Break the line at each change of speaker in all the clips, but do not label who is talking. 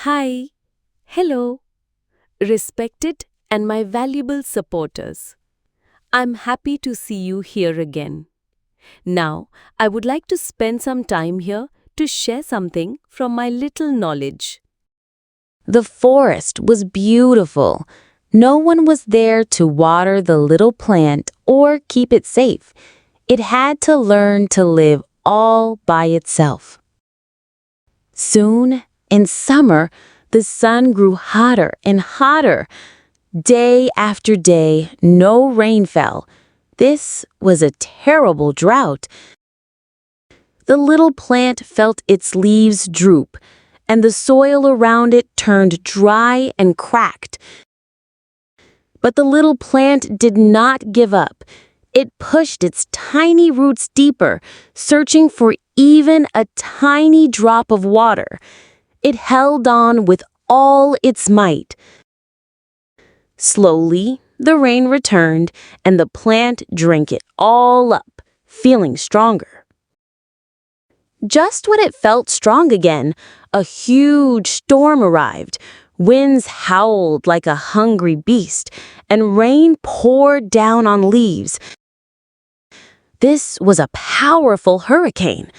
Hi, hello, respected and my valuable supporters. I'm happy to see you here again. Now, I would like to spend some time here to share something from my little knowledge.
The forest was beautiful. No one was there to water the little plant or keep it safe. It had to learn to live all by itself. Soon, in summer, the sun grew hotter and hotter. Day after day, no rain fell. This was a terrible drought. The little plant felt its leaves droop, and the soil around it turned dry and cracked. But the little plant did not give up. It pushed its tiny roots deeper, searching for even a tiny drop of water. It held on with all its might. Slowly, the rain returned, and the plant drank it all up, feeling stronger. Just when it felt strong again, a huge storm arrived. Winds howled like a hungry beast, and rain poured down on leaves. This was a powerful hurricane.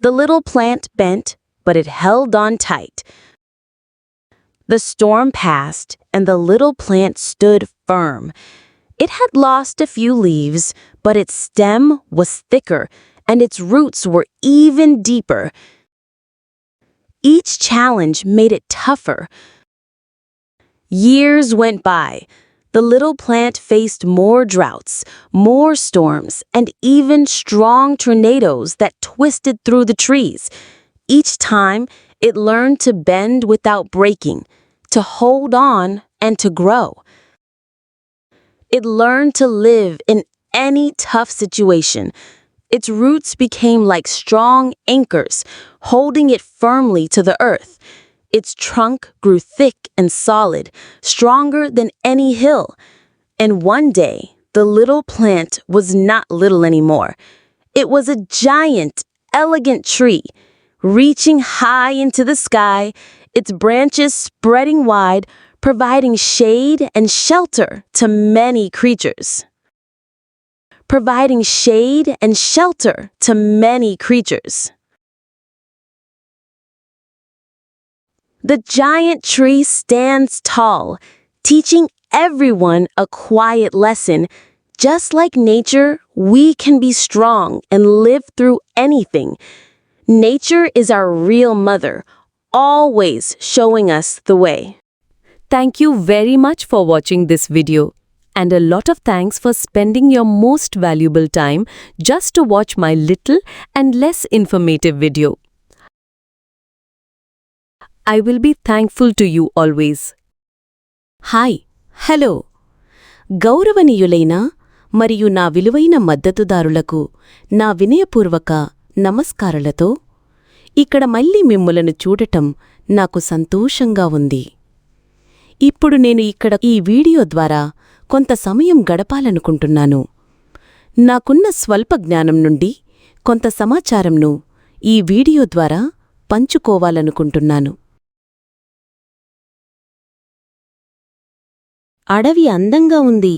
The little plant bent, but it held on tight. The storm passed, and the little plant stood firm. It had lost a few leaves, but its stem was thicker, and its roots were even deeper. Each challenge made it tougher. Years went by. The little plant faced more droughts, more storms, and even strong tornadoes that twisted through the trees. Each time, it learned to bend without breaking, to hold on, and to grow. It learned to live in any tough situation. Its roots became like strong anchors, holding it firmly to the earth. Its trunk grew thick and solid, stronger than any hill. And one day, the little plant was not little anymore. It was a giant, elegant tree, reaching high into the sky, its branches spreading wide, providing shade and shelter to many creatures. Providing shade and shelter to many creatures. The giant tree stands tall, teaching everyone a quiet lesson. Just like nature, we can be strong and live through anything. Nature is our real mother, always showing us the way.
Thank you very much for watching this video. And a lot of thanks for spending your most valuable time just to watch my little and less informative video. I will be thankful to you always. Hi hello గౌరవనీయులైన మరియు నా విలువైన మద్దతుదారులకు నా వినయపూర్వక నమస్కారాలతో ఇక్కడ మళ్ళీ మిమ్ములను చూడటం నాకు సంతోషంగా ఉంది. ఇప్పుడు నేను ఇక్కడ ఈ వీడియో ద్వారా కొంత సమయం గడపాలనుకుంటున్నాను. నాకున్న స్వల్ప జ్ఞానం నుండి కొంత సమాచారంను ఈ వీడియో ద్వారా పంచుకోవాలనుకుంటున్నాను.
అడవి అందంగా ఉంది.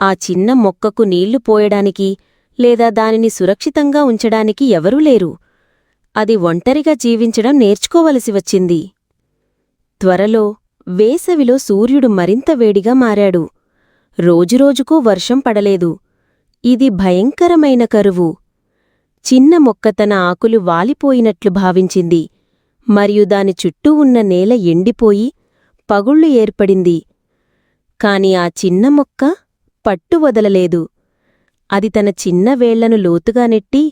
ఆ చిన్న మొక్కకు నీళ్ళు పోయడానికి లేదా దానిని సురక్షితంగా ఉంచడానికి ఎవరూ లేరు. అది ఒంటరిగా జీవించడం నేర్చుకోవలసి వచ్చింది. త్వరలో వేసవిలో సూర్యుడు మరింత వేడిగా మారాడు. రోజురోజుకూ వర్షం పడలేదు. ఇది భయంకరమైన కరువు. చిన్న మొక్క తన ఆకులు వాలిపోయినట్లు భావించింది. మరియు దాని చుట్టూ ఉన్న నేల ఎండిపోయి పగుళ్ళు ఏర్పడింది. కాని ఆ చిన్న మొక్క పట్టు వదలలేదు అది తన చిన్న వేళ్ళను లోతుగా నెట్టి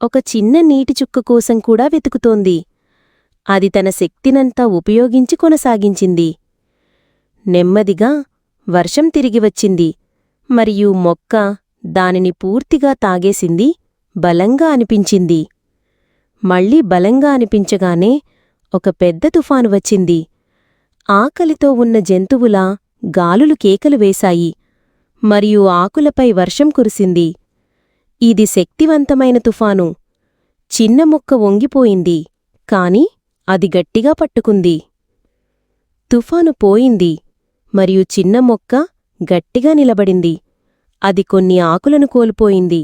ఒక చిన్న నీటి చుక్క కోసం కూడా వెతుకుతోంది. అది తన శక్తినంతా ఉపయోగించి కొనసాగించింది. నెమ్మదిగా వర్షం తిరిగి వచ్చింది. మరియు మొక్క దానిని పూర్తిగా తాగేసింది బలంగా అనిపించింది. మళ్ళీ బలంగా అనిపించగానే ఒక పెద్ద తుఫాను వచ్చింది. ఆకలితో ఉన్న జంతువులా గాలులు కేకలు వేశాయి. మరియు ఆకులపై వర్షం కురిసింది. ఇది శక్తివంతమైన తుఫాను. చిన్న మొక్క వంగిపోయింది కాని అది గట్టిగా పట్టుకుంది. తుఫాను పోయింది మరియు చిన్న మొక్క గట్టిగా నిలబడింది. అది కొన్ని ఆకులను కోల్పోయింది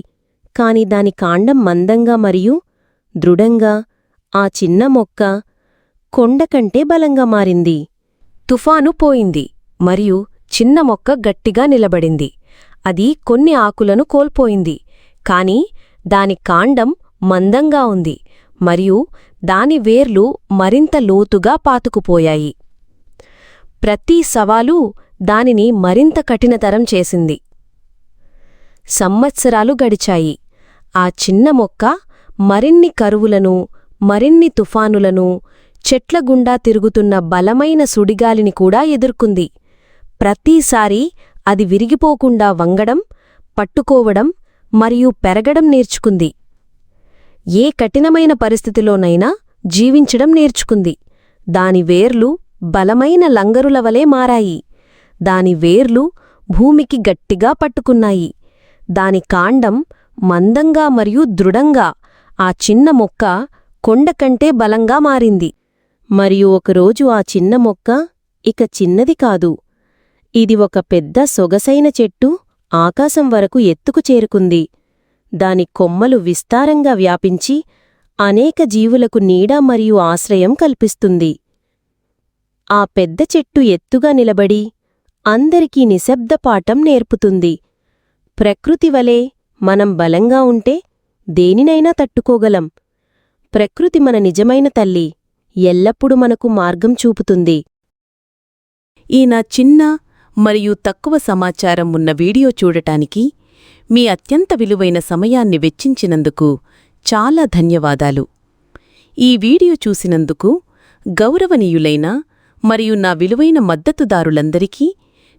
కాని దాని కాండం మందంగా మరియు దృఢంగా ఆ చిన్న మొక్క కొండకంటే బలంగా మారింది.
తుఫాను పోయింది మరియు చిన్న మొక్క గట్టిగా నిలబడింది. అది కొన్ని ఆకులను కోల్పోయింది. కాని దాని కాండం మందంగా ఉంది మరియు దాని వేర్లు మరింత లోతుగా పాతుకుపోయాయి. ప్రతి సవాలు దానిని మరింత కఠినతరం చేసింది. సంవత్సరాలు గడిచాయి. ఆ చిన్న మొక్క మరిన్ని కరువులను మరిన్ని తుఫానులను చెట్ల గుండా తిరుగుతున్న బలమైన సుడిగాలిని కూడా ఎదుర్కొంది. ప్రతిసారీ అది విరిగిపోకుండా వంగడం పట్టుకోవడం మరియు పెరగడం నేర్చుకుంది. ఏ కఠినమైన పరిస్థితిలోనైనా జీవించడం నేర్చుకుంది. దాని వేర్లు బలమైన లంగరులవలే మారాయి. దాని వేర్లు భూమికి గట్టిగా పట్టుకున్నాయి. దాని కాండం మందంగా మరియు దృఢంగా ఆ చిన్న మొక్క కొండకంటే బలంగా మారింది.
మరియు ఒకరోజు ఆ చిన్న మొక్క ఇక చిన్నది కాదు. ఇది ఒక పెద్ద సొగసైన చెట్టు ఆకాశం వరకు ఎత్తుకు చేరుకుంది. దాని కొమ్మలు విస్తారంగా వ్యాపించి అనేక జీవులకు నీడ మరియు ఆశ్రయం కల్పిస్తుంది. ఆ పెద్ద చెట్టు ఎత్తుగా నిలబడి అందరికీ నిశ్శబ్ద పాఠం నేర్పుతుంది. ప్రకృతి వలె మనం బలంగా ఉంటే దేనినైనా తట్టుకోగలం. ప్రకృతి మన నిజమైన తల్లి ఎల్లప్పుడూ మనకు మార్గం చూపుతుంది.
ఈ నా చిన్న మరియు తక్కువ సమాచారం ఉన్న వీడియో చూడటానికి మీ అత్యంత విలువైన సమయాన్ని వెచ్చించినందుకు చాలా ధన్యవాదాలు. ఈ వీడియో చూసినందుకు గౌరవనీయులైన మరియు నా విలువైన మద్దతుదారులందరికీ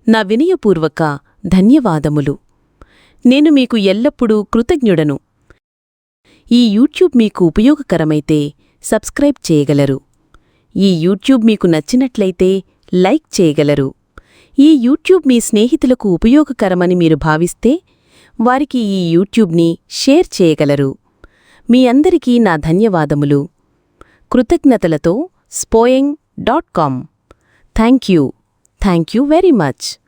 నా వినయపూర్వక ధన్యవాదములు. నేను మీకు ఎల్లప్పుడూ కృతజ్ఞుడను. ఈ యూట్యూబ్ మీకు ఉపయోగకరమైతే సబ్స్క్రైబ్ చేయగలరు. ఈ యూట్యూబ్ మీకు నచ్చినట్లయితే లైక్ చేయగలరు. ఈ యూట్యూబ్ మీ స్నేహితులకు ఉపయోగకరమని మీరు భావిస్తే వారికి ఈ యూట్యూబ్ని షేర్ చేయగలరు. మీ అందరికీ నా ధన్యవాదములు. కృతజ్ఞతలతో స్పోయింగ్ dot com. Thank you thank you very much.